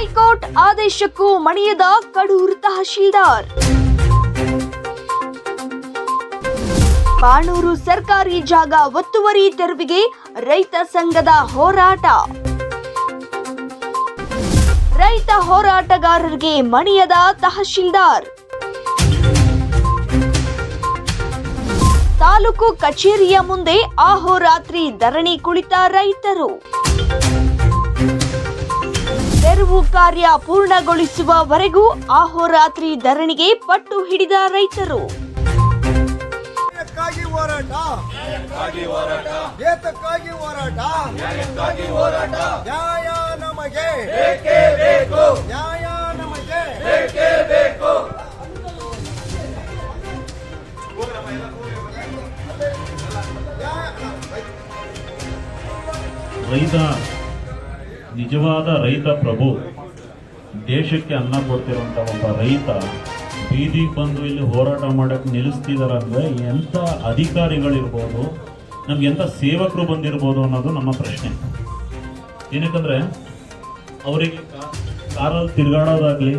High court ಆದೇಶಕ್ಕೂ ಮಣಿಯದ ಕಡೂರು ತಹಶೀಲ್ದಾರ್. ಬಾಣೂರು ಸರ್ಕಾರಿ ಜಾಗ ಒತ್ತುವರಿ ತೆರವಿಗೆ ರೈತ ಸಂಘದ ಹೋರಾಟ. ರೈತ ಹೋರಾಟಗಾರರಿಗೆ ಮಣಿಯದ ತಹಶೀಲ್ದಾರ್. ತಾಲೂಕು ಕಚೇರಿಯ ಮುಂದೆ ಆಹೋರಾತ್ರಿ ಧರಣಿ ಕುಳಿತ ರೈತರು. ತೆರವು ಕಾರ್ಯ ಪೂರ್ಣಗೊಳಿಸುವವರೆಗೂ ಆಹೋರಾತ್ರಿ ಧರಣಿಗೆ ಪಟ್ಟು ಹಿಡಿದ ರೈತರು. ನ್ಯಾಯಕ್ಕಾಗಿ ಹೋರಾಟ. ಏತಕ್ಕಾಗಿ ಹೋರಾಟ. ನ್ಯಾಯ ನಮಗೆ. ನ್ಯಾಯ ನಮಗೆ. ರೈತ ನಿಜವಾದ ರೈತ ಪ್ರಭು, ದೇಶಕ್ಕೆ ಅನ್ನ ಕೊಡ್ತಿರುವಂತ ಒಬ್ಬ ರೈತ ಬೀದಿಗೆ ಬಂದು ಇಲ್ಲಿ ಹೋರಾಟ ಮಾಡಕ್ಕೆ ನಿಲ್ಲಿಸ್ತಿದಾರೆ ಅಂದ್ರೆ ಎಂಥ ಅಧಿಕಾರಿಗಳಿರ್ಬೋದು, ನಮ್ಗೆ ಎಂಥ ಸೇವಕರು ಬಂದಿರ್ಬೋದು ಅನ್ನೋದು ನಮ್ಮ ಪ್ರಶ್ನೆ. ಏನಕ್ಕಂದ್ರೆ, ಅವರಿಗೆ ಕಾರಲ್ಲಿ ತಿರುಗಾಡೋದಾಗ್ಲಿ,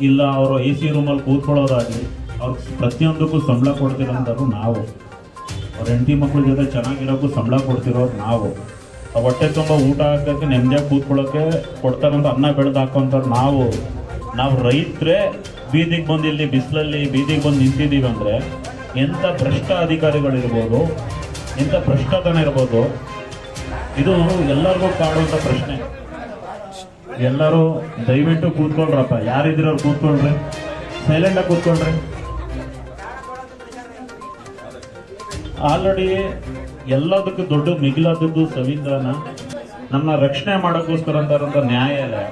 ಇಲ್ಲ ಅವರು ಎ ಸಿ ರೂಮಲ್ಲಿ ಕೂತ್ಕೊಳ್ಳೋದಾಗ್ಲಿ, ಅವ್ರಿಗೆ ಪ್ರತಿಯೊಂದಕ್ಕೂ ಸಂಬಳ ಕೊಡ್ತಿರೋಂಥದ್ದು ನಾವು. ಅವ್ರ ಹೆಂಡತಿ ಮಕ್ಕಳ ಜೊತೆ ಚೆನ್ನಾಗಿರೋಕ್ಕೂ ಸಂಬಳ ಕೊಡ್ತಿರೋದು ನಾವು. ಹೊಟ್ಟೆ ತುಂಬ ಊಟ ಹಾಕೋಕ್ಕೆ, ನೆಮ್ಮದಿಯಾಗಿ ಕೂತ್ಕೊಳ್ಳೋಕೆ ಕೊಡ್ತಾರಂತ ಅನ್ನ ಬೆಳೆದು ಹಾಕೋಂಥದ್ದು ನಾವು. ನಾವು ರೈತರೇ ಬೀದಿಗೆ ಬಂದು ಇಲ್ಲಿ ಬಿಸಿಲಲ್ಲಿ ಬೀದಿಗೆ ಬಂದು ನಿಂತಿದ್ದೀವಿ ಅಂದರೆ ಎಂಥ ಭ್ರಷ್ಟ ಅಧಿಕಾರಿಗಳಿರ್ಬೋದು ಎಂಥ ಭ್ರಷ್ಟತನ ಇರ್ಬೋದು, ಇದು ಎಲ್ಲರಿಗೂ ಕಾಡುವಂಥ ಪ್ರಶ್ನೆ. ಎಲ್ಲರೂ ದಯವಿಟ್ಟು ಕೂತ್ಕೊಳ್ರಪ್ಪ. ಯಾರಿದ್ದಿರೋರು ಕೂತ್ಕೊಳ್ರಿ. ಸೈಲೆಂಟಾಗಿ ಕೂತ್ಕೊಳ್ರಿ. ಆಲ್ರೆಡಿ ಎಲ್ಲದಕ್ಕೂ ದೊಡ್ಡ ಮಿಗಿಲಾದದ್ದು ಸಂವಿಧಾನ. ನಮ್ಮ ರಕ್ಷಣೆ ಮಾಡೋಕ್ಕೋಸ್ಕರ ಅಂತಾರಂತ ನ್ಯಾಯಾಲಯ.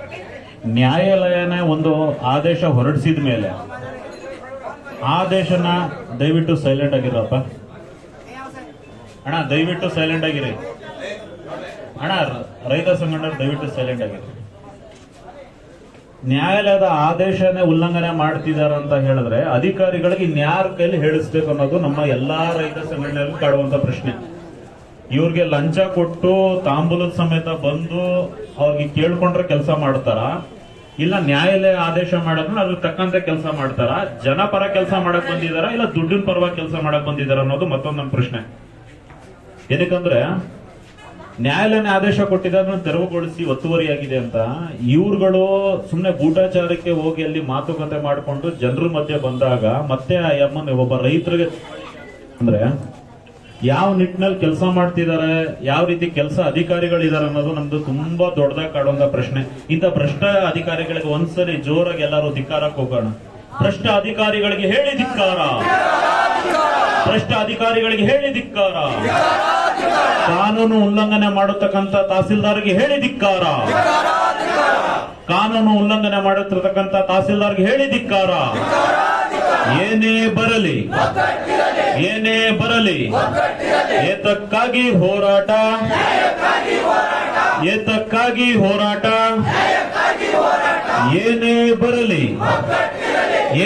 ನ್ಯಾಯಾಲಯನೇ ಒಂದು ಆದೇಶ ಹೊರಡಿಸಿದ ಮೇಲೆ ಆದೇಶನ ದಯವಿಟ್ಟು ಸೈಲೆಂಟ್ ಆಗಿರಪ್ಪ. ಅಣ್ಣ, ದಯವಿಟ್ಟು ಸೈಲೆಂಟ್ ಆಗಿರಿ. ಅಣ್ಣ, ರೈತ ಸಂಘಟನೆ ದಯವಿಟ್ಟು ಸೈಲೆಂಟ್ ಆಗಿರಿ. ನ್ಯಾಯಾಲಯದ ಆದೇಶನೇ ಉಲ್ಲಂಘನೆ ಮಾಡ್ತಿದ್ದಾರೆ ಅಂತ ಹೇಳಿದ್ರೆ ಅಧಿಕಾರಿಗಳಿಗೆ ಇನ್ಯಾರ ಕೈಲಿ ಹೇಳಿಸ್ಬೇಕು ಅನ್ನೋದು ನಮ್ಮ ಎಲ್ಲಾ ರೈತ ಸಂಘಟನೆಯಲ್ಲಿ ಕಾಡುವಂತ ಪ್ರಶ್ನೆ. ಇವ್ರಿಗೆ ಲಂಚ ಕೊಟ್ಟು ತಾಂಬೂಲದ ಸಮೇತ ಬಂದು ಅವ್ರಿಗೆ ಕೇಳ್ಕೊಂಡ್ರೆ ಕೆಲಸ ಮಾಡ್ತಾರ. ಇಲ್ಲ ನ್ಯಾಯಾಲಯ ಆದೇಶ ಮಾಡಿದ್ರು ಅದ್ರ ತಕ್ಕಂತೆ ಕೆಲಸ ಮಾಡ್ತಾರ. ಜನಪರ ಕೆಲಸ ಮಾಡಕ್ ಬಂದಿದಾರ ಇಲ್ಲ ದುಡ್ಡಿನ ಪರವಾಗಿ ಕೆಲಸ ಮಾಡಕ್ ಬಂದಿದಾರ ಅನ್ನೋದು ಮತ್ತೊಂದು ನನ್ನ ಪ್ರಶ್ನೆ. ಎದಕ್ಕಂದ್ರೆ ನ್ಯಾಯಾಲಯನ ಆದೇಶ ಕೊಟ್ಟಿದೆ, ಅದನ್ನ ತೆರವುಗೊಳಿಸಿ ಒತ್ತುವರಿಯಾಗಿದೆ ಅಂತ. ಇವ್ರುಗಳು ಸುಮ್ಮನೆ ಗೂಟಾಚಾರಕ್ಕೆ ಹೋಗಿ ಅಲ್ಲಿ ಮಾತುಕತೆ ಮಾಡಿಕೊಂಡು ಜನರ ಮಧ್ಯೆ ಬಂದಾಗ ಮತ್ತೆ ಆ ಒಬ್ಬ ರೈತರಿಗೆ ಅಂದ್ರೆ ಯಾವ ನಿಟ್ಟಿನಲ್ಲಿ ಕೆಲಸ ಮಾಡ್ತಿದ್ದಾರೆ, ಯಾವ ರೀತಿ ಕೆಲಸ ಅಧಿಕಾರಿಗಳಿದ್ದಾರೆ ಅನ್ನೋದು ನಮ್ದು ತುಂಬಾ ದೊಡ್ಡದಾಗಿ ಕಾಡುವಂತ ಪ್ರಶ್ನೆ. ಇಂಥ ಭ್ರಷ್ಟ ಅಧಿಕಾರಿಗಳಿಗೆ ಒಂದ್ಸರಿ ಜೋರಾಗಿ ಎಲ್ಲರೂ ಧಿಕ್ಕಾರಕ್ಕೆ ಹೋಗೋಣ ಭ್ರಷ್ಟ ಅಧಿಕಾರಿಗಳಿಗೆ ಹೇಳಿ ಧಿಕ್ಕಾರ. ಭ್ರಷ್ಟ ಅಧಿಕಾರಿಗಳಿಗೆ ಹೇಳಿ ಧಿಕ್ಕಾರ. ಕಾನೂನು ಉಲ್ಲಂಘನೆ ಮಾಡತಕ್ಕಂತ ತಹಸೀಲ್ದಾರ್ಗೆ ಹೇಳಿ ಧಿಕ್ಕಾರ. ಕಾನೂನು ಉಲ್ಲಂಘನೆ ಮಾಡುತ್ತಿರತಕ್ಕಂತ ತಹಸೀಲ್ದಾರ್ಗೆ ಹೇಳಿ ಧಿಕ್ಕಾರ ಏನೇ ಬರಲಿ ಏನೇ ಬರಲಿ, ಏತಕ್ಕಾಗಿ ಹೋರಾಟ ಏತಕ್ಕಾಗಿ ಹೋರಾಟ, ಏನೇ ಬರಲಿ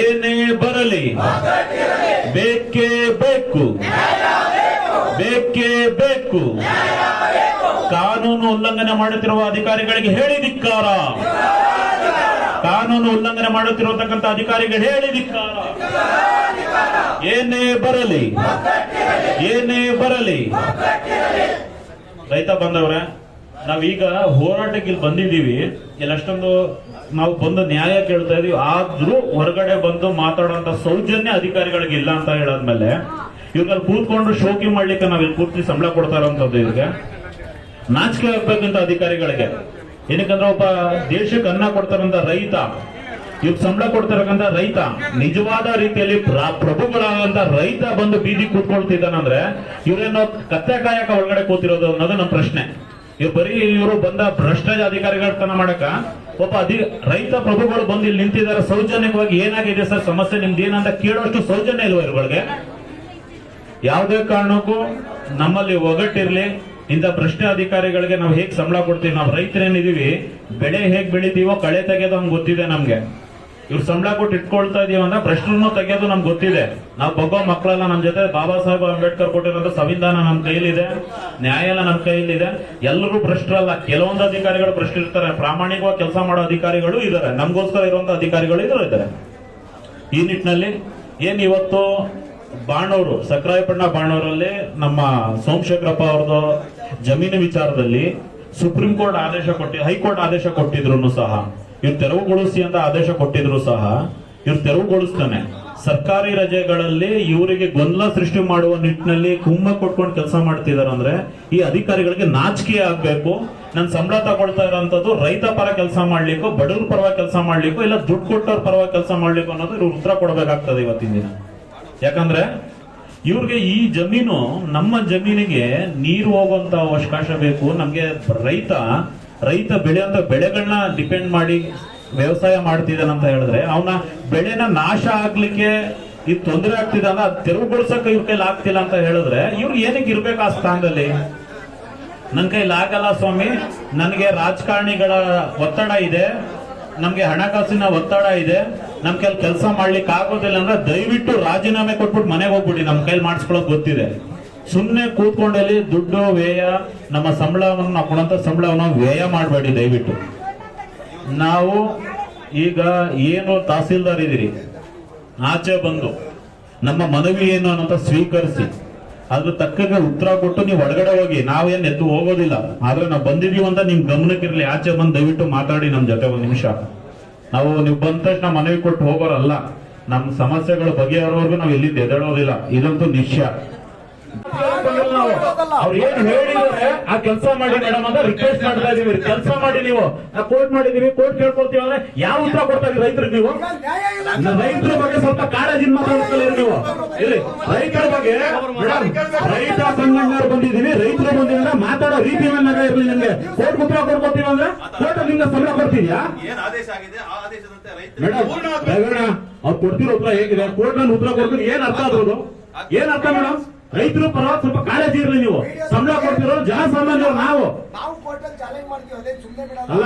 ಏನೇ ಬರಲಿ, ಬೇಕೇ ಬೇಕು ಬೇಕೇ ಬೇಕು ಕಾನೂನು ಉಲ್ಲಂಘನೆ ಮಾಡುತ್ತಿರುವ ಅಧಿಕಾರಿಗಳಿಗೆ ಹೇಳಿ ಧಿಕ್ಕಾರ. ಕಾನೂನು ಉಲ್ಲಂಘನೆ ಮಾಡುತ್ತಿರತಕ್ಕಂಥ ಅಧಿಕಾರಿಗಳು ಹೇಳಿ ಧಿಕ್ಕಾರ. ಏನೇ ಬರಲಿ ಏನೇ ಬರಲಿ. ರೈತ ಬಂದವ್ರ, ನಾವೀಗ ಹೋರಾಟಕ್ಕೆ ಇಲ್ಲಿ ಬಂದಿದ್ದೀವಿ. ಇಲ್ಲಿ ಅಷ್ಟೊಂದು ನಾವು ಬಂದು ನ್ಯಾಯ ಕೇಳ್ತಾ ಇದೀವಿ. ಆದ್ರೂ ಹೊರಗಡೆ ಬಂದು ಮಾತಾಡುವಂತ ಸೌಜನ್ಯ ಅಧಿಕಾರಿಗಳಿಗೆ ಇಲ್ಲ ಅಂತ ಹೇಳಾದ್ಮೇಲೆ ಇವ್ರಲ್ಲಿ ಕೂತ್ಕೊಂಡು ಶೋಕಿ ಮಾಡ್ಲಿಕ್ಕೆ ನಾವ್ ಇಲ್ಲಿ ಸಂಬಳ ಕೊಡ್ತಾ ಇರೋಂಥದ್ದು ಇವ್ರಿಗೆ. ನಾಚಿಕೆ ಆಗ್ಬೇಕಂತ ಅಧಿಕಾರಿಗಳಿಗೆ. ಏನಕ್ಕಂದ್ರೆ ಒಬ್ಬ ದೇಶಕ್ಕೆ ಅನ್ನ ಕೊಡ್ತಾರಂತ ರೈತ ಇವ್ ಸಂಬಳ ಕೊಡ್ತಿರಕ್ಕಂತ ರೈತ, ನಿಜವಾದ ರೀತಿಯಲ್ಲಿ ಪ್ರ- ಪ್ರಭುಗಳಾದಂತ ರೈತ ಬಂದು ಬೀದಿ ಕೂತ್ಕೊಳ್ತಿದ್ದಾನಂದ್ರೆ ಇವ್ರೇನೋ ಕತ್ತೆ ಕಾಯಕ ಒಳಗಡೆ ಕೂತಿರೋದು ಅನ್ನೋದು ನಮ್ಮ ಪ್ರಶ್ನೆ. ಇವ್ರು ಬರೀ ಇವರು ಬಂದ ಭ್ರಷ್ಟ ಅಧಿಕಾರಿಗಳತನ ಮಾಡಕ ಒಬ್ಬ ಅಧಿ, ರೈತ ಪ್ರಭುಗಳು ಬಂದು ಇಲ್ಲಿ ನಿಂತಿದ್ದಾರೆ, ಸೌಜನ್ಯವಾಗಿ ಏನಾಗಿದೆ ಸರ್ ಸಮಸ್ಯೆ, ನಿಮ್ದು ಏನಂತ ಕೇಳೋಷ್ಟು ಸೌಜನ್ಯ ಇಲ್ವಾ ಇವ್ರಗಳಿಗೆ ಯಾವುದೇ ಕಾರಣಕ್ಕೂ ನಮ್ಮಲ್ಲಿ ಒಗಟ್ಟಿರ್ಲಿ ಇಂಥ ಪ್ರಶ್ನೆ ಅಧಿಕಾರಿಗಳಿಗೆ ನಾವು ಹೇಗೆ ಸಂಬಳ ಕೊಡ್ತೀವಿ? ನಾವು ರೈತರೇನಿದೀವಿ, ಬೆಳೆ ಹೇಗ್ ಬೆಳಿತೀವೋ ಕಳೆ ತೆಗೆದು ಹಂಗ್ ಗೊತ್ತಿದೆ ನಮ್ಗೆ. ಇವ್ರು ಸಂಬಳ ಕೊಟ್ಟು ಇಟ್ಕೊಳ್ತಾ ಇದೀವಿ ಅಂದ್ರೆ ಪ್ರಶ್ನೂ ತೆಗೆಯೋದು ನಮ್ಗೆ ಗೊತ್ತಿದೆ. ನಾವು ಬಗ್ಗೋ ಮಕ್ಕಳೆಲ್ಲ ನಮ್ ಜೊತೆ ಬಾಬಾ ಸಾಹೇಬ್ ಅಂಬೇಡ್ಕರ್ ಕೊಟ್ಟಿರೋದು ಸಂವಿಧಾನ ನಮ್ಮ ಕೈಲಿದೆ ನ್ಯಾಯ ಎಲ್ಲ ನಮ್ ಕೈಲಿದೆ. ಎಲ್ಲರೂ ಭ್ರಷ್ಟರಲ್ಲ, ಕೆಲವೊಂದು ಅಧಿಕಾರಿಗಳು ಭ್ರಷ್ಟರಿರ್ತಾರೆ ಪ್ರಾಮಾಣಿಕವಾಗಿ ಕೆಲಸ ಮಾಡೋ ಅಧಿಕಾರಿಗಳು ಇದ್ದಾರೆ ನಮಗೋಸ್ಕರ ಇರುವಂತ ಅಧಿಕಾರಿಗಳು ಇದ್ರು ಇದ್ದಾರೆ ಈ ನಿಟ್ಟಿನಲ್ಲಿ ಏನ್ ಇವತ್ತು ಬಾಣೂರು, ಸಕ್ರಾಯಪಟ್ಟಣ ಬಾಣೂರಲ್ಲಿ ನಮ್ಮ ಸೋಮಶೇಖರಪ್ಪ ಅವ್ರದ್ದು ಜಮೀನು ವಿಚಾರದಲ್ಲಿ ಸುಪ್ರೀಂ ಕೋರ್ಟ್ ಆದೇಶ ಕೊಟ್ಟಿ, ಹೈಕೋರ್ಟ್ ಆದೇಶ ಕೊಟ್ಟಿದ್ರು ಸಹ, ಇವ್ರು ತೆರವುಗೊಳಿಸಿ ಅಂತ ಆದೇಶ ಕೊಟ್ಟಿದ್ರು ಸಹ, ಇವ್ರು ತೆರವುಗೊಳಿಸ್ತಾನೆ ಸರ್ಕಾರಿ ರಜೆಗಳಲ್ಲಿ ಇವರಿಗೆ ಗೊಂದಲ ಸೃಷ್ಟಿ ಮಾಡುವ ನಿಟ್ಟಿನಲ್ಲಿ ಕುಮ್ಮ ಕೊಟ್ಕೊಂಡು ಕೆಲಸ ಮಾಡ್ತಿದಾರೆ ಅಂದ್ರೆ ಈ ಅಧಿಕಾರಿಗಳಿಗೆ ನಾಚಿಕೆ ಆಗ್ಬೇಕು. ನನ್ ಸಂಬಳ ತಗೊಳ್ತಾ ಇರೋಂಥದ್ದು ರೈತ ಪರ ಕೆಲಸ ಮಾಡ್ಲಿಕ್ಕೋ, ಬಡವ್ರ ಪರವಾಗಿ ಕೆಲಸ ಮಾಡ್ಲಿಕ್ಕೋ, ಇಲ್ಲ ದುಡ್ಡು ಕೊಟ್ಟವ್ರ ಪರವಾಗಿ ಕೆಲಸ ಮಾಡ್ಲಿಕ್ಕೋ ಅನ್ನೋದು ಇವ್ರು ಉತ್ತರ ಕೊಡಬೇಕಾಗ್ತದೆ ಇವತ್ತಿನ ದಿನ. ಯಾಕಂದ್ರೆ ಇವ್ರಿಗೆ ಈ ಜಮೀನು ನಮ್ಮ ಜಮೀನಿಗೆ ನೀರು ಹೋಗುವಂತ ಅವಕಾಶ ಬೇಕು. ನಮ್ಗೆ ರೈತ ರೈತ ಬೆಳೆಯುವಂತ ಬೆಳೆಗಳನ್ನ ಡಿಪೆಂಡ್ ಮಾಡಿ ವ್ಯವಸಾಯ ಮಾಡ್ತಿದ್ದಾನೆ ಅಂತ ಹೇಳಿದ್ರೆ, ಅವನ ಬೆಳೆನ ನಾಶ ಆಗ್ಲಿಕ್ಕೆ ಈ ತೊಂದರೆ ಆಗ್ತಿದೆ ಅಂದ್ರೆ ಅದು ತೆರವುಗೊಳಿಸಕ್ಕೆ ಇವ್ರ ಕೈಲಿ ಆಗ್ತಿಲ್ಲ ಅಂತ ಹೇಳಿದ್ರೆ ಇವ್ರು ಏನಕ್ಕೆ ಇರ್ಬೇಕು ಆ ಸ್ಥಾನದಲ್ಲಿ? ನನ್ನ ಕೈಲಿ ಆಗಲ್ಲ ಸ್ವಾಮಿ, ನನಗೆ ರಾಜಕಾರಣಿಗಳ ಒತ್ತಡ ಇದೆ, ನಮ್ಗೆ ಹಣಕಾಸಿನ ಒತ್ತಡ ಇದೆ ನಮ್ ಕೈಲಿ ಕೆಲಸ ಮಾಡ್ಲಿಕ್ಕೆ ಆಗೋದಿಲ್ಲ ಅಂದ್ರೆ ದಯವಿಟ್ಟು ರಾಜೀನಾಮೆ ಕೊಟ್ಬಿಟ್ಟು ಮನೆಗೆ ಹೋಗ್ಬಿಡಿ, ನಮ್ ಕೈಲಿ ಮಾಡಿಸ್ಕೊಳ್ಳೋದು ಗೊತ್ತಿದೆ. ಸುಮ್ಮನೆ ಕೂತ್ಕೊಂಡಲ್ಲಿ ದುಡ್ಡು ವ್ಯಯ, ನಮ್ಮ ಸಂಬಳವನ್ನು ನಾವು ಸಂಬಳವನ್ನು ವ್ಯಯ ಮಾಡಬೇಡಿ ದಯವಿಟ್ಟು. ನಾವು ಈಗ ಏನು ತಹಸೀಲ್ದಾರ್ ಇದೀರಿ, ಆಚೆ ಬಂದು ನಮ್ಮ ಮನವಿ ಏನು ಅನ್ನೋಂತ ಸ್ವೀಕರಿಸಿ, ಅದ್ರ ತಕ್ಕಂಗೆ ಉತ್ತರ ಕೊಟ್ಟು ನೀವು ಒಳಗಡೆ ಹೋಗಿ, ನಾವೇನು ಎದ್ದು ಹೋಗೋದಿಲ್ಲ. ಆದ್ರೆ ನಾವು ಬಂದಿದೀವಿ ಅಂತ ನಿಮ್ ಗಮನಕ್ಕಿರಲಿ ಆಚೆ ಬಂದು ದಯವಿಟ್ಟು ಮಾತಾಡಿ ನಮ್ ಜೊತೆ ಒಂದ್ ನಿಮಿಷ. ನಾವು ನೀವು ಬಂದ ತಕ್ಷಣ ಮನವಿ ಕೊಟ್ಟು ಹೋಗೋರಲ್ಲ ನಮ್ಮ ಸಮಸ್ಯೆಗಳು ಬಗೆಹರೋರ್ಗು ನಾವು ಎಲ್ಲಿಂದ ಎದ್ದೇಳೋದಿಲ್ಲ ಇದಂತೂ ನಿಶ್ಚಯ. ಅವ್ರು ಏನ್ ಹೇಳಿದ್ರೆ ಆ ಕೆಲಸ ಮಾಡಿ ಮೇಡಮ್ ಅಂತ ರಿಕ್ವೆಸ್ಟ್ ಮಾಡ್ತಾ ಇದೀವಿ. ಕೆಲಸ ಮಾಡಿ ನೀವು. ನಾವು ಕೋರ್ಟ್ ಮಾಡಿದೀವಿ ಕೋರ್ಟ್ ಕೇಳ್ಕೊಳ್ತೀವಿ ಅಂದ್ರೆ ಯಾವ ಉತ್ತರ ಕೊಡ್ತಾ ಇದ್ದೀವಿ ರೈತರಿಗೆ ನೀವು? ರೈತರ ಬಗ್ಗೆ ಸ್ವಲ್ಪ ಕಾಳಜಿನ ಮಾತಾಡ್ಕೊಳ್ಳಿ ನೀವು. ಇಲ್ಲಿ ರೈತರ ಬಗ್ಗೆ ರೈತ ಸಂಘಟನೆಯವರು ಬಂದಿದ್ದೀವಿ ರೈತರು ಬಂದಿದ್ರೆ ಮಾತಾಡೋ ರೀತಿ ಮೇಲೆ ಇರಲಿ ನಿಮ್ಗೆ. ಕೋರ್ಟ್ ಉತ್ತರ ಕೊಡ್ಕೊತೀವಿ ಅಂದ್ರೆ ಕೋರ್ಟ್ ನಿಮ್ಗೆ ಸಂಬಳ ಕೊಡ್ತಿದ್ಯಾ ಏನ್ ಆದೇಶ ಆಗಿದೆ ಆ ಆದೇಶದಂತೆ ಮೇಡಮ್ ಅವ್ರು ಕೊಡ್ತಿರೋ ಉತ್ತರ ಹೇಗಿದೆ? ಕೋರ್ಟ್ನಲ್ಲಿ ಉತ್ತರ ಕೊಡ್ತೀನಿ ಏನ್ ಅರ್ಥ ಆದ್ರೂ ಏನ್ ಅರ್ಥ ಮೇಡಮ್? ರೈತರು ಪರವಾಗಿ ಸ್ವಲ್ಪ ಕಾಳಜಿ ಇರಲಿ ನೀವು. ಸಂಬಳ ಕೊಡ್ತಿರೋ ಜನಸಾಮಾನ್ಯರು ನಾವು. ಅಲ್ಲ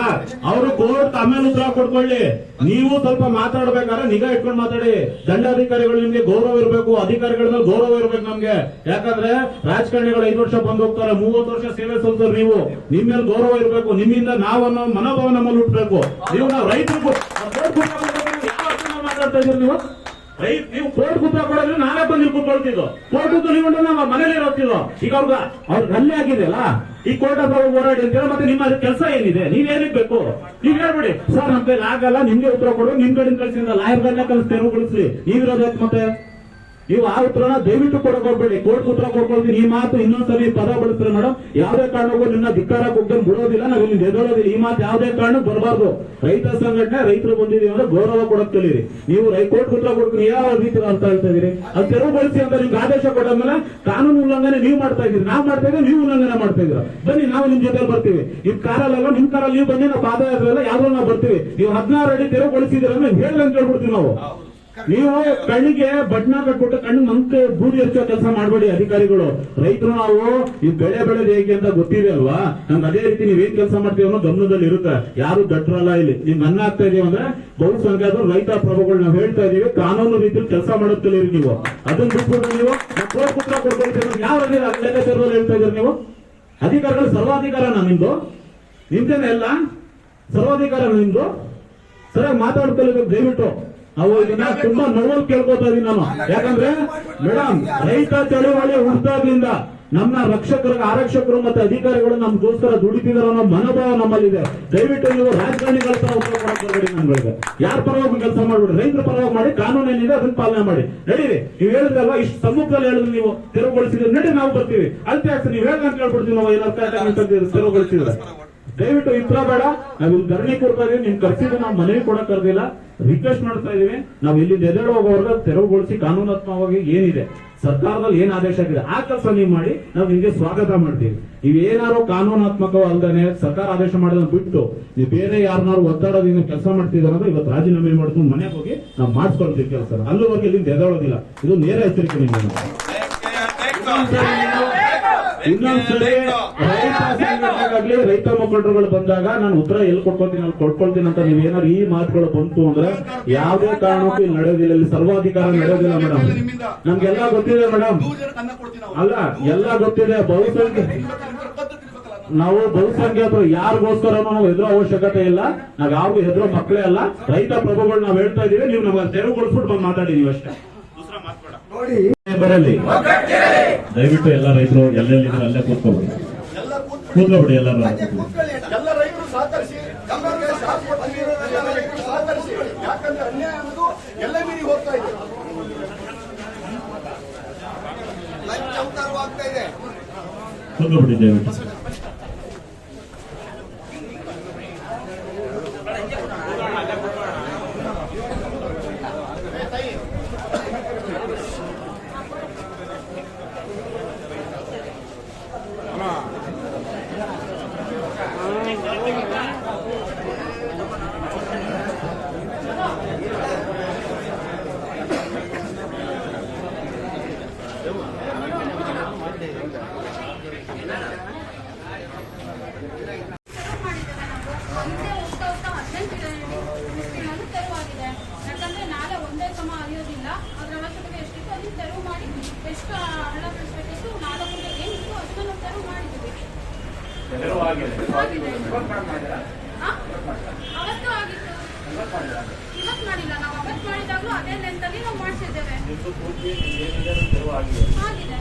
ಅವರು ಕೋರ್ಟ್ ಆಮೇಲೆ ಉತ್ತರ ಕೊಡ್ಕೊಳ್ಳಿ ನೀವು ಸ್ವಲ್ಪ ಮಾತಾಡ್ಬೇಕಾದ್ರೆ ನಿಗಾ ಇಟ್ಕೊಂಡು ಮಾತಾಡಿ. ದಂಡಾಧಿಕಾರಿಗಳು ನಿಮ್ಗೆ ಗೌರವ ಇರಬೇಕು ಅಧಿಕಾರಿಗಳ ಮೇಲೆ ಗೌರವ ಇರಬೇಕು ನಮ್ಗೆ. ಯಾಕಂದ್ರೆ ರಾಜಕಾರಣಿಗಳು ಐದು ವರ್ಷ ಬಂದು ಹೋಗ್ತಾರೆ ಮೂವತ್ತು ವರ್ಷ ಸೇವೆ ಸಲ್ತಾರೆ ನೀವು. ನಿಮ್ ಮೇಲೆ ಗೌರವ ಇರಬೇಕು ನಿಮ್ಮಿಂದ ನಾವು ಅನ್ನೋ ಮನೋಭಾವ ನಮ್ಮಲ್ಲಿ ಹುಟ್ಟಬೇಕು. ನೀವು ನಾವು ರೈತರಿಗೂ ಕೊಡ್ಬೇಕು, ಮಾತಾಡ್ತಾ ಇದೀರಿ ನೀವು? ನೀವು ಕೋರ್ಟ್ ಉತ್ತರ ಕೊಡೋದ್ರೆ ನಾನೇ ಬಂದು ಕೂತ್ಕೊಳ್ತಿದ್ದು. ಕೋರ್ಟ್ ಉತ್ತರ ನೀವು ನಮ್ಮ ಮನೇಲಿ ಇರೋತಿದ್ದು ಈಗ ಅವ್ರ ಅವ್ರಿಗೆ ಆಗಿದೆ ಆಗಿದೆಯಲ್ಲ, ಈ ಕೋರ್ಟ್ ಹತ್ರ ಹೋರಾಡಿ ಅಂತೀರ ಮತ್ತೆ ನಿಮ್ಮ ಕೆಲಸ ಏನಿದೆ? ನೀವ್ ಬೇಕು? ನೀವ್ ಹೇಳ್ಬಿಡಿ. ಸರ್, ನಮ್ ಕೈಲಿ ಆಗಲ್ಲ, ನಿಮ್ಗೆ ಉತ್ತರ ಕೊಡು, ನಿಮ್ ಕಡೆಯಿಂದ ಕಳ್ಸಿದ್ರೆ ಲಾಯರ್ಗಳನ್ನ ಕಳಿಸಿ ತೆರವುಗೊಳಿಸಿ ನೀವಿರೋದಕ್ಕೆ ಮತ್ತೆ? ನೀವು ಆ ಉತ್ತರನ ದಯವಿಟ್ಟು ಕೊಡಕ್ ಹೋಗ್ಬೇಡಿ ಕೋರ್ಟ್ ಉತ್ತರ ಕೊಡ್ಕೊಳ್ತೀನಿ. ಈ ಮಾತು ಇನ್ನೊಂದ್ಸರಿ ಪದ ಬಳಸ್ತಾರೆ ಮೇಡಮ್ ಯಾವ್ದೇ ಕಾರಣಕ್ಕೂ ನಿನ್ನ ಧಿಕ್ಕಾರ ಕೊಟ್ಟು ಬಿಡೋದಿಲ್ಲ. ನಾವು ಇಲ್ಲಿ ಈ ಮಾತು ಯಾವುದೇ ಕಾರಣ ಬರಬಾರ್ದು. ರೈತ ಸಂಘಟನೆ ರೈತರು ಬಂದಿದೀವಿ ಅಂದ್ರೆ ಗೌರವ ಕೊಡಕ್ ಕಲೀರಿ ನೀವು ಕೋರ್ಟ್ ಉತ್ತರ ಕೊಡ್ತೀನಿ ಯಾವ ರೀತಿ ಅಂತ ಹೇಳ್ತಾ ಇದೀರಿ ಅದು ತೆರವುಗೊಳಿಸಿ ಅಂತ ನಿಮ್ಗೆ ಆದೇಶ ಕೊಟ್ಟಾದ್ಮೇಲೆ ಕಾನೂನು ಉಲ್ಲಂಘನೆ ನೀವು ಮಾಡ್ತಾ ಇದೀರಿ ನಾವು ಮಾಡ್ತಾ ಇದ್ರೆ ನೀವು ಉಲ್ಲಂಘನೆ ಮಾಡ್ತಾ ಇದ್ರ ಬನ್ನಿ, ನಾವು ನಿಮ್ ಜೊತೆ ಬರ್ತೀವಿ. ನಿಮ್ ಕಾರಲ್ಲ ನಿಮ್ ಕಾರಲ್ಲಿ ನೀವು ಬನ್ನಿ, ನಾವು ಪಾದಯಾತ್ರೆ ಎಲ್ಲ ಯಾವ್ದು ನಾವು ಬರ್ತೀವಿ. ನೀವು ಹದಿನಾರು ಅಡಿ ತೆರವುಗೊಳಿಸಿದ್ರೆ ಅಂದ್ರೆ ಅಂತ ಹೇಳ್ಬಿಡ್ತೀವಿ ನಾವು. ನೀವು ಕಣ್ಣಿಗೆ ಬಟ್ನ ಕಟ್ಬಿಟ್ಟು ಕಣ್ಣು ಮಂಕ ಬೂದಿ ಹಚ್ಚೋ ಕೆಲಸ ಮಾಡಬೇಡಿ ಅಧಿಕಾರಿಗಳು. ರೈತರು ನಾವು ಈ ಬೆಳೆ ಬೆಳೆದು ಹೇಗೆ ಅಂತ ಗೊತ್ತಿದೆ ಅಲ್ವಾ? ನಮ್ಗೆ ಅದೇ ರೀತಿ ನೀವೇನ್ ಕೆಲಸ ಮಾಡ್ತೀವಿ ಅನ್ನೋ ಗಮನದಲ್ಲಿ ಇರುತ್ತೆ. ಯಾರು ದಟ್ರಲ್ಲ ಇಲ್ಲಿ. ನಿಮ್ಗೆ ಅನ್ನ ಆಗ್ತಾ ಇದೀವಿ ಅಂದ್ರೆ ಬಹುಸಂಖ್ಯಾತರು ರೈತ ಪ್ರಭುಗಳು ನಾವು ಹೇಳ್ತಾ ಇದೀವಿ, ಕಾನೂನು ರೀತಿಯಲ್ಲಿ ಕೆಲಸ ಮಾಡುತ್ತಲೇ ನೀವು. ಅದನ್ನ ಬಿಟ್ಬಿಟ್ಟು ನೀವು ಅಂದ್ರೆ ಯಾವ ಹೇಳ್ತಾ ಇದೀರಿ ನೀವು? ಅಧಿಕಾರಿಗಳು ಸರ್ವಾಧಿಕಾರ ನಿಮ್ದು? ನಿಮ್ದೇನೆ ಎಲ್ಲ? ಸರ್ವಾಧಿಕಾರ ನಿಮ್ದು? ಸರಿಯಾಗಿ ಮಾತಾಡ್ಕೊಳ್ಳಬೇಕು ದಯವಿಟ್ಟು. ನಾವು ಇದನ್ನ ತುಂಬಾ ನೋವು ಕೇಳ್ಕೊತಾ ಇದೀನಿ ನಾನು. ಯಾಕಂದ್ರೆ ಮೇಡಮ್ ರೈತ ಚಳವಳಿ ಹುಡ್ತಾದ್ರಿಂದ ನಮ್ಮ ರಕ್ಷಕರು, ಆರಕ್ಷಕರು ಮತ್ತೆ ಅಧಿಕಾರಿಗಳು ನಮ್ಗೋಸ್ಕರ ದುಡಿತಿದಾರ ಅನ್ನೋ ಮನೋಭಾವ ನಮ್ಮಲ್ಲಿದೆ. ದಯವಿಟ್ಟು ನೀವು ರಾಜಕಾರಣಿಗಳ ತರ ಉತ್ತರ ಕೊಡಕ್ ಬರ್ಬೇಡಿ ನಮ್ಗಳಿಗೆ. ಯಾರ ಪರವಾಗಿ ಕೆಲಸ ಮಾಡ್ಬೇಡಿ, ರೈತರ ಪರವಾಗಿ ಮಾಡಿ ಕಾನೂನು ಏನಿದೆ ಅದನ್ನ ಪಾಲನೆ ಮಾಡಿ. ನಡೀರಿ. ನೀವು ಹೇಳಿದ್ರಲ್ವ, ಇಷ್ಟು ಸಮ್ಮುಖದಲ್ಲಿ ಹೇಳಿದ್ರೆ ನೀವು ತೆರವುಗೊಳಿಸಿದ್ರೆ ನಡಿ, ನಾವು ಬರ್ತೀವಿ. ಅಲ್ತೆ ಆಗ್ತದೆ, ನೀವು ಹೇಳ್ದಂತ ಹೇಳ್ಬಿಡ್ತೀವಿ ನಾವು, ಏನಾದ್ರು ತೆರವುಗೊಳಿಸಿದ್ರೆ. ದಯವಿಟ್ಟು ಇತ್ರ ಬೇಡ. ನಾವು ಇಲ್ಲಿ ಧರಣಿ ಕೊಡ್ತಾ ಇದೀವಿ. ನಿಮ್ ಕರ್ಸಿದ್ರೆ ನಾವು ಮನವಿ ಕೊಡಕ್ ಕರ್ದಿಲ್ಲ ರಿಕ್ವೆಸ್ಟ್ ಮಾಡ್ತಾ ಇದೀವಿ. ನಾವು ಇಲ್ಲಿ ಎದುರು ಹೋಗೋರ್ಗ ತೆರವುಗೊಳಿಸಿ ಕಾನೂನಾತ್ಮಕವಾಗಿ ಏನಿದೆ ಸರ್ಕಾರದಲ್ಲಿ ಏನ್ ಆದೇಶ ಆಗಿದೆ ಆ ಕೆಲಸ ನೀವು ಮಾಡಿ ನಾವು ನಿಮ್ಗೆ ಸ್ವಾಗತ ಮಾಡ್ತೀವಿ. ನೀವು ಏನಾದ್ರು ಕಾನೂನಾತ್ಮಕ ಅಲ್ದೇನೆ ಸರ್ಕಾರ ಆದೇಶ ಮಾಡೋದನ್ನ ಬಿಟ್ಟು ನೀವು ಬೇರೆ ಯಾರನ್ನಾರು ಒತ್ತಡದಿಂದ ಕೆಲಸ ಮಾಡ್ತಿದಾರೆ ಅಂದ್ರೆ ಇವತ್ತು ರಾಜೀನಾಮೆ ಮಾಡ್ಕೊಂಡು ಮನೆಗೆ ಹೋಗಿ ನಾವು ಮಾಡಿಸ್ಕೊಳ್ತೀವಿ ಕೆಲಸ. ಅಲ್ಲಿವರೆಗೆ ಇಲ್ಲಿ ಎದಳೋದಿಲ್ಲ ಇದು ನೇರ ಎಚ್ಚರಿಕೆ ನಿಮ್ಗೆ. ಇನ್ನೊಂದ್ಸರಿ ರೈತ ಸಂಘಟನೆಗಾಗ್ಲಿ ರೈತ ಮುಖಂಡರುಗಳು ಬಂದಾಗ ನಾನು ಉತ್ತರ ಎಲ್ಲಿ ಕೊಟ್ಕೊತೀನಿ ಅಲ್ಲಿ ಕೊಟ್ಕೊಳ್ತೀನಿ ಅಂತ ನೀವ್ ಏನಾದ್ರು ಈ ಮಾತುಗಳು ಬಂತು ಅಂದ್ರೆ ಯಾವುದೇ ಕಾರಣಕ್ಕೂ ಇಲ್ಲಿ ನಡೆಯೋದಿಲ್ಲ ಇಲ್ಲಿ ಸರ್ವಾಧಿಕಾರ ನಡೆಯೋದಿಲ್ಲ ಮೇಡಮ್ ನಮ್ಗೆಲ್ಲ ಗೊತ್ತಿದೆ ಮೇಡಮ್ ನಾವು ಅಲ್ಲ ಎಲ್ಲ ಗೊತ್ತಿದೆ. ಬಹುಸಂಖ್ಯೆ ನಾವು. ನಾವು ಬಹುಸಂಖ್ಯಾತರು ಯಾರಿಗೋಸ್ಕರ ನಾವು ಹೆದರೋ ಅವಶ್ಯಕತೆ ಇಲ್ಲ. ನಾವ್ ಯಾರಿಗೂ ಹೆದರೋ ಮಕ್ಕಳೇ ಅಲ್ಲ. ರೈತ ಪ್ರಭುಗಳು ನಾವು ಹೇಳ್ತಾ ಇದೀವಿ ನೀವು ನಮ್ಗೆ ತೆರವುಗೊಳಿಸ್ಬಿಟ್ಟು ಬಂದು ಮಾತಾಡಿದೀವಿ ಅಷ್ಟೇ. ದೂಸರಾ ಮಾತು ಬೇಡ. ನೋಡಿ. ಬರಲಿ. ದಯವಿಟ್ಟು ಎಲ್ಲ ರೈತರು ಎಲ್ಲೆಲ್ಲಿದ್ರು ಅಲ್ಲೇ ಕೂತ್ಕೋಬಿಡಿ ಎಲ್ಲರೂ ಅಣ್ಣ. ಎಲ್ಲ ರೈತರು ಸಹಕರಿಸಿ ಯಾಕಂದ್ರೆ ಅನ್ಯಾಯ ಅನ್ನೋದು ಎಲ್ಲ ಮೀರಿ ಹೋಗ್ತಾ ಇದೆ. ಲಂಚ ಉತ್ತಾರವಾಗ್ತಾ ಇದೆ. ಕೂತ್ಕೋಬಿಡಿ ದಯವಿಟ್ಟು ಮಾಡಿದ್ದೇವೆ ನಾವು ಮುಂದೆ ಹೋಗ್ತಾ ಹೋಗ್ತಾ ಹದಿನೆಂಟು ವಿಸ್ತೀರ್ಣನೂ ತೆರವಾಗಿದೆ ಯಾಕಂದ್ರೆ ನಾಳೆ ಒಂದೇ ಸಮ ಅರಿಯೋದಿಲ್ಲ ಅದ್ರ ಅವಶ್ಯಕತೆ ಎಷ್ಟಿತ್ತು ಅದನ್ನ ತೆರವು ಮಾಡಿ ಎಷ್ಟು ಹಣ ಬಿಡಿಸ್ಬೇಕಿತ್ತು ನಾಲ್ಕು ಏನಿತ್ತು ಅದನ್ನ ನಾವು ತೆರವು ಮಾಡಿದ್ದೀವಿ ಆಗಿದೆ. ಆ? ಅವತ್ತು ಆಗಿತ್ತು ಇವತ್ತು ಮಾಡಿಲ್ಲ ನಾವು ಅವತ್ತು ಮಾಡಿದಾಗಲೂ ಅದೇ ಲೆಂತಲ್ಲಿ ನಾವು ಮಾಡಿಸಿದ್ದೇವೆ ಆಗಿದೆ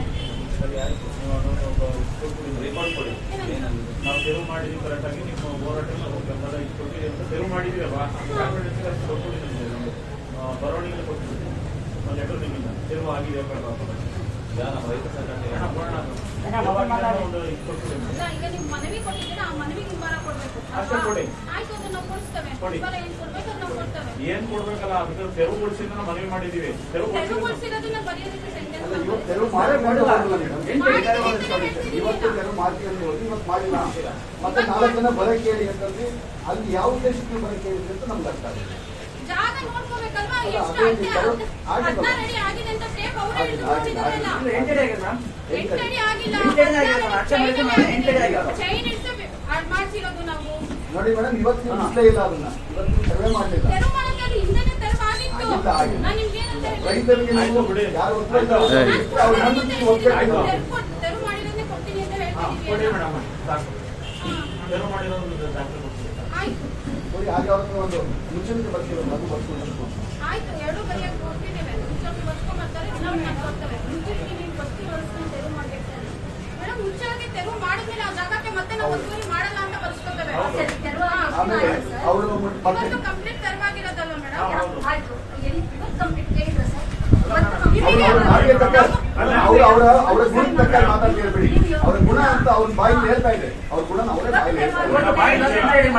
ಏನಾಗಿದೆ? ನಾವು ತೆರವು ಮಾಡಿದ್ವಿ ಕರೆಕ್ಟಾಗಿ ನಿಮ್ಮ ಹೋರಾಟ ಬೆಂಬಲ ಇಟ್ಕೊಟ್ಟಿದ್ದೀವಿ ಅಂತ ತೆರವು ಮಾಡಿದೀವಲ್ವಾ ಬರವಣಿಗೆ ಕೊಟ್ಟಿದ್ದೀವಿ ಒಂದು ಲೆಟರ್ ನಿಮ್ಮಿಂದ ತೆರವು ಆಗಿದೆ ಒಂದು ನೀವು ಹಿಂಬಾರ ಕೊಡ್ಬೇಕು ಅಷ್ಟೇ ಕೊಡಿ. ಅದನ್ನ. ಹಿಂಬಾರ ಏನ್ ಅದನ್ನ ಕೊಡ್ಬೇಕಲ್ಲ ಅದಕ್ಕೆ ತೆರವುಗೊಳಿಸಿ ನಾವು ಮನವಿ ಮಾಡಿದೀವಿ. ಇವತ್ತು ತೆರವು ಇವತ್ತು ಮಾಡ್ತೀವಿ ಅಂತ ಹೇಳಿ ಇವತ್ತು ಮಾಡಿಲ್ಲ. ಮತ್ತೆ ನಾಲ್ಕು ಜನ ಬರ ಹೇಳಿ ಅಂತಂದ್ರೆ ಅಲ್ಲಿ ಯಾವ ಉದ್ದೇಶಕ್ಕೆ ಬರ ಹೇಳಿ ಅಂತ ನಮ್ಗೆ ಅರ್ಥ ಆಗುತ್ತೆ. ಮಾಡ್ಸಿರೋದು ನಾವು. ನೋಡಿ ಮೇಡಮ್ ಇವತ್ತು ಇಷ್ಟೇ ಇಲ್ಲ ಅದನ್ನ. ಇವತ್ತು ಸರ್ವೆ ಮಾಡಲಿಲ್ಲ. ರೈತರಿಗೆ ನೀವು. ಯಾರು ಅವ್ರು ಕೊಡಿ ಹೇಳ್ತಿದ್ದೀವಿ ಮೇಡಮ್ ಸಾಕು. ಹಾ. ತೆರವು ಮಾಡಿರೋದು ಡಾಕ್ಟರ್ ಹಾಗೆ ಒಂದು ಮುಚ್ಚಳಿಕೆ ಬರ್ತಿರೋದು ಅದು ಬರ್ಕೊಂಡು ಆಯ್ತು ಎರಡು ಬರೆಯಕ್ಕೆ ಕೊಟ್ಟಿದ್ದೇವೆ ನಾವು ನಾನು ಕೊಡ್ತೇವೆ ಮುಂಚೂಣಿಗೆ ನೀವು ಫಸ್ಟ್ ವರ್ಷ ತೆರವು ಮಾಡ್ಬೇಕು ಮೇಡಮ್ ಮುಚ್ಚಾಗಿ ತೆರವು ಮಾಡಿದ್ಮೇಲೆ ಆ ಜಾಗಕ್ಕೆ ಮತ್ತೆ ನಾವು ಒತ್ತುವರಿ ಮಾಡಲ್ಲ ಅಂತ ಬರ್ಸ್ಕೊತೇವೆ ಇವತ್ತು ಕಂಪ್ಲೀಟ್ ತೆರವಾಗಿರೋದಲ್ವ ಮೇಡಮ್. ಆಯ್ತು. ಇವತ್ತು ಕಂಪ್ಲೀಟ್ ಹೇಳಿದ್ರ ಸರ್ ಅವ್ರು ಅವರ ಅವರ ಗುಣ ತಕ್ಕ ಮಾತಾಡ್ತಾ ಇರ್ಬೇಡಿ ಅವ್ರ ಗುಣ ಅಂತ ಅವ್ರ ಬಾಯಲ್ಲಿ ಹೇಳ್ತಾ ಇದೆ. ಅವ್ರ ಗುಣ ಅವರೇ ಬಾಯಲ್ಲಿ ಹೇಳ್ತಾ ಇದ್ದಾರೆ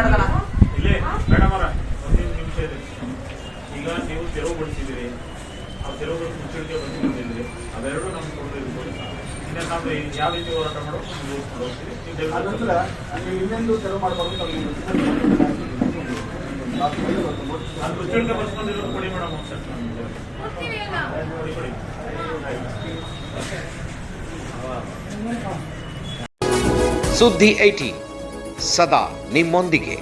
ಆ ತೆರವುಗೊಳಿಸಿ ಮುಚ್ಚಳಿಕೆ ಬಂದಿದೆ ಅವೆರಡು ನಮ್ಗೆ ಇನ್ನೇನು ನಾವು ಯಾವ ರೀತಿ ಹೋರಾಟ ಮಾಡೋದು ಹೋಗ್ತೀವಿ ಇನ್ನೊಂದು ತೆರವು ಮಾಡಬಾರ್ದು ಬರ್ಸ್ಕೊಂಡಿರೋದು ಮೇಡಮ್ ಕೊಡಿ ಸುದ್ದಿ ಐಟಿ ಸದಾ ನಿಮ್ಮೊಂದಿಗೆ.